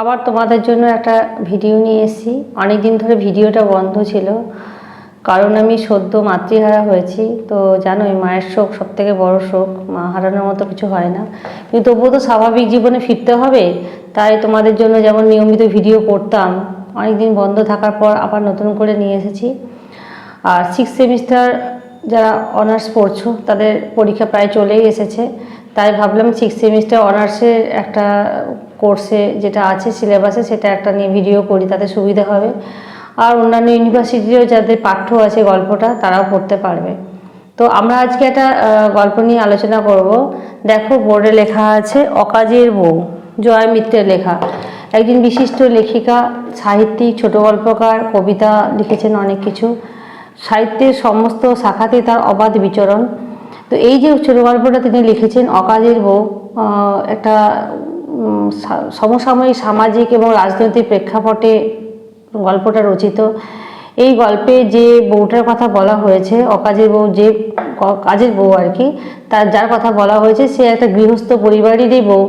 আবার তোমাদের জন্য একটা ভিডিও নিয়ে এসেছি। অনেক দিন ধরে ভিডিওটা বন্ধ ছিল, কারণ আমি সদ্য মাতৃহারা হয়েছি। তো জানোই, মায়ের শোক সব থেকে বড় শোক, মা হারানোর মতো কিছু হয় না। কিন্তু তবুও তো স্বাভাবিক জীবনে ফিরতে হবে, তাই তোমাদের জন্য যেমন নিয়মিত ভিডিও করতাম অনেক দিন বন্ধ থাকার পর আবার নতুন করে নিয়ে এসেছি। আর সিক্স সেমিস্টার যারা অনার্স পড়ছো, তাদের পরীক্ষা প্রায় চলেই এসেছে। তাই ভাবলাম সিক্স সেমিস্টার অনার্সের একটা কোর্সে যেটা আছে সিলেবাসে সেটা একটা নিয়ে ভিডিও করি, তাতে সুবিধা হবে। আর অন্যান্য ইউনিভার্সিটিরও যাদের পাঠ্য আছে গল্পটা, তারাও পড়তে পারবে। তো আমরা আজকে একটা গল্প নিয়ে আলোচনা করব। দেখো, বোর্ডে লেখা আছে, অকাজের বউ, জয় মিত্রের লেখা। একজন বিশিষ্ট লেখিকা, সাহিত্যিক, ছোট গল্পকার, কবিতা লিখেছেন অনেক কিছু। সাহিত্যের সমস্ত শাখাতে তার অবাধ বিচরণ। তো এই যে ছোট গল্পটা তিনি লিখেছেন, অকাজের বউ একটা সমসাময়িক সামাজিক এবং রাজনৈতিক প্রেক্ষাপটে গল্পটা রচিত। এই গল্পে যে বউটার কথা বলা হয়েছে, অকাজের বউ যে কাজের বউ আর কি, তার, যার কথা বলা হয়েছে, সে একটা গৃহস্থ পরিবারেরই বউ।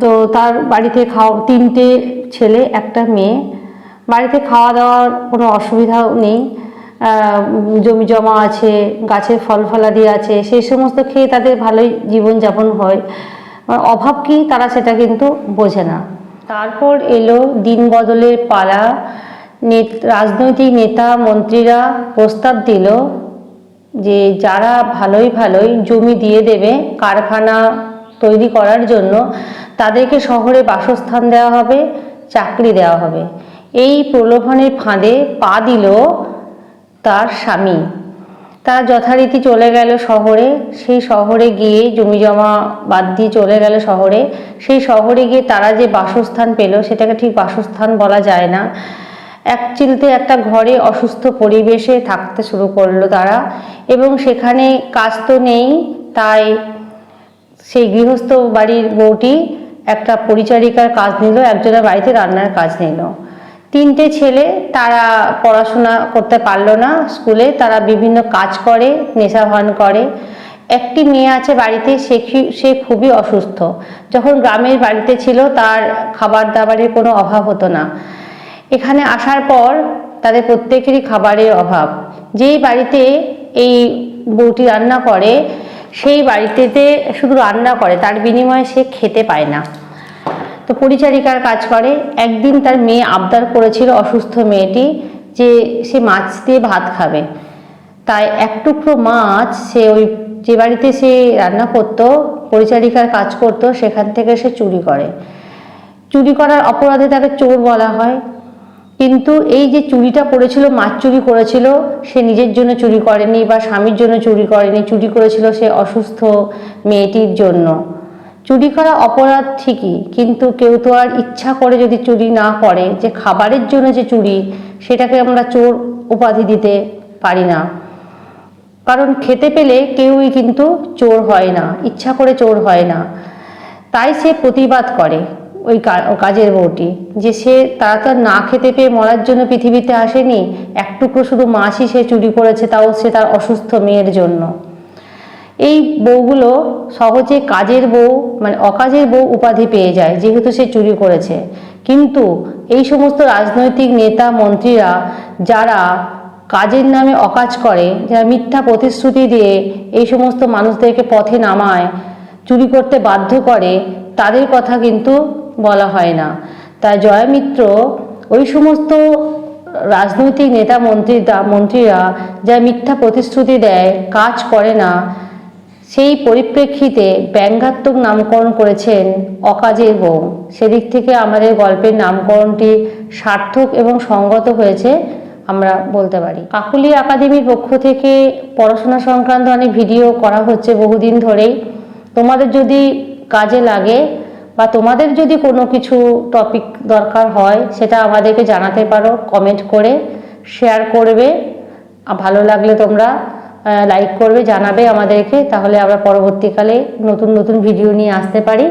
তো তার বাড়িতে খাওয়া, তিনটে ছেলে, একটা মেয়ে। বাড়িতে খাওয়া দাওয়ার কোনো অসুবিধাও নেই। জমি জমা আছে গাছের ফল ফলাদি আছে সেই সমস্ত খেয়ে তাদের ভালোই জীবনযাপন হয়। অভাব কি তারা সেটা কিন্তু বোঝে না। তারপর এলো দিন বদলের পালা, নেত- রাজনৈতিক নেতা, মন্ত্রীরা প্রস্তাব দিল যে যারা ভালোই ভালোই জমি দিয়ে দেবে, কারখানা তৈরি করার জন্য তাদেরকে শহরে বাসস্থান দেওয়া হবে, চাকরি দেওয়া হবে। এই প্রলোভনের ফাঁদে পা দিল তার স্বামী। তারা যথারীতি চলে গেল শহরে। সেই শহরে গিয়ে জমি জমা বাদ দিয়ে চলে গেল শহরে। সেই শহরে গিয়ে তারা যে বাসস্থান পেল, সেটাকে ঠিক বাসস্থান বলা যায় না। এক চিলতে একটা ঘরে অসুস্থ পরিবেশে থাকতে শুরু করল তারা। এবং সেখানে কাজ তো নেই, তাই সেই গৃহস্থ বাড়ির বউটি একটা পরিচারিকার কাজ নিল, একজনের বাড়িতে রান্নার কাজ নিল। তিনটে ছেলে তারা পড়াশোনা করতে পারল না স্কুলে, তারা বিভিন্ন কাজ করে নেশা ভান করে। একটি মেয়ে আছে বাড়িতে, সে সে খুবই অসুস্থ। যখন গ্রামের বাড়িতে ছিল, তার খাবার দাবারের কোনো অভাব হতো না। এখানে আসার পর তাদের প্রত্যেকেরই খাবারের অভাব। যেই বাড়িতে এই বউটি রান্না করে, সেই বাড়িতেতে শুধু রান্না করে, তার বিনিময়ে সে খেতে পায় না। তো পরিচারিকার কাজ করে। একদিন তার মেয়ে আবদার করেছিল অসুস্থ মেয়েটি যে সে মাছ দিয়ে ভাত খাবে। তাই এক টুকরো মাছ সে ওই যে বাড়িতে সে রান্না করতো, পরিচারিকার কাজ করতো, সেখান থেকে সে চুরি করে। চুরি করার অপরাধে তাকে চোর বলা হয়। কিন্তু এই যে চুরিটা করেছিল, মাছ চুরি করেছিল, সে নিজের জন্য চুরি করেনি বা স্বামীর জন্য চুরি করেনি, চুরি করেছিল সে অসুস্থ মেয়েটির জন্য। চুরি করা অপরাধ ঠিকই, কিন্তু কেউ তো আর ইচ্ছা করে যদি চুরি না করে, যে খাবারের জন্য যে চুরি, সেটাকে আমরা চোর উপাধি দিতে পারি না। কারণ খেতে পেলে কেউই কিন্তু চোর হয় না, ইচ্ছা করে চোর হয় না। তাই সে প্রতিবাদ করে ওই কাজের বউটি, যে সে তারা তো না খেতে পেয়ে মরার জন্য পৃথিবীতে আসেনি, এক টুকরো শুধু মাছই সে চুরি করেছে, তাও সে তার অসুস্থ মেয়ের জন্য। এই বউগুলো সহজে কাজের বউ মানে অকাজের বউ উপাধি পেয়ে যায়, যেহেতু সে চুরি করেছে। কিন্তু এই সমস্ত রাজনৈতিক নেতা, মন্ত্রীরা যারা কাজের নামে অকাজ করে, যারা মিথ্যা প্রতিশ্রুতি দিয়ে এই সমস্ত মানুষদেরকে পথে নামায়, চুরি করতে বাধ্য করে, তাদের কথা কিন্তু বলা হয় না। তাই জয়মিত্র ওই সমস্ত রাজনৈতিক নেতা মন্ত্রী মন্ত্রীরা যা মিথ্যা প্রতিশ্রুতি দেয়, কাজ করে না সেই পরিপ্রেক্ষিতে ব্যঙ্গাত্মক নামকরণ করেছেন অকাজের বউ সেদিক থেকে আমাদের গল্পের নামকরণটি সার্থক এবং সঙ্গত হয়েছে, আমরা বলতে পারি। কাকুলি একাডেমির পক্ষ থেকে পড়াশোনা সংক্রান্ত অনেক ভিডিও করা হচ্ছে বহুদিন ধরেই। তোমাদের যদি কাজে লাগে বা তোমাদের যদি কোনো কিছু টপিক দরকার হয়, সেটা আমাদেরকে জানাতে পারো, কমেন্ট করে, শেয়ার করবে। ভালো লাগলে তোমরা লাইক করবে জানাবে আমাদেরকে তাহলে আমরা পরবর্তীকালে নতুন নতুন ভিডিও নিয়ে আসতে পারি।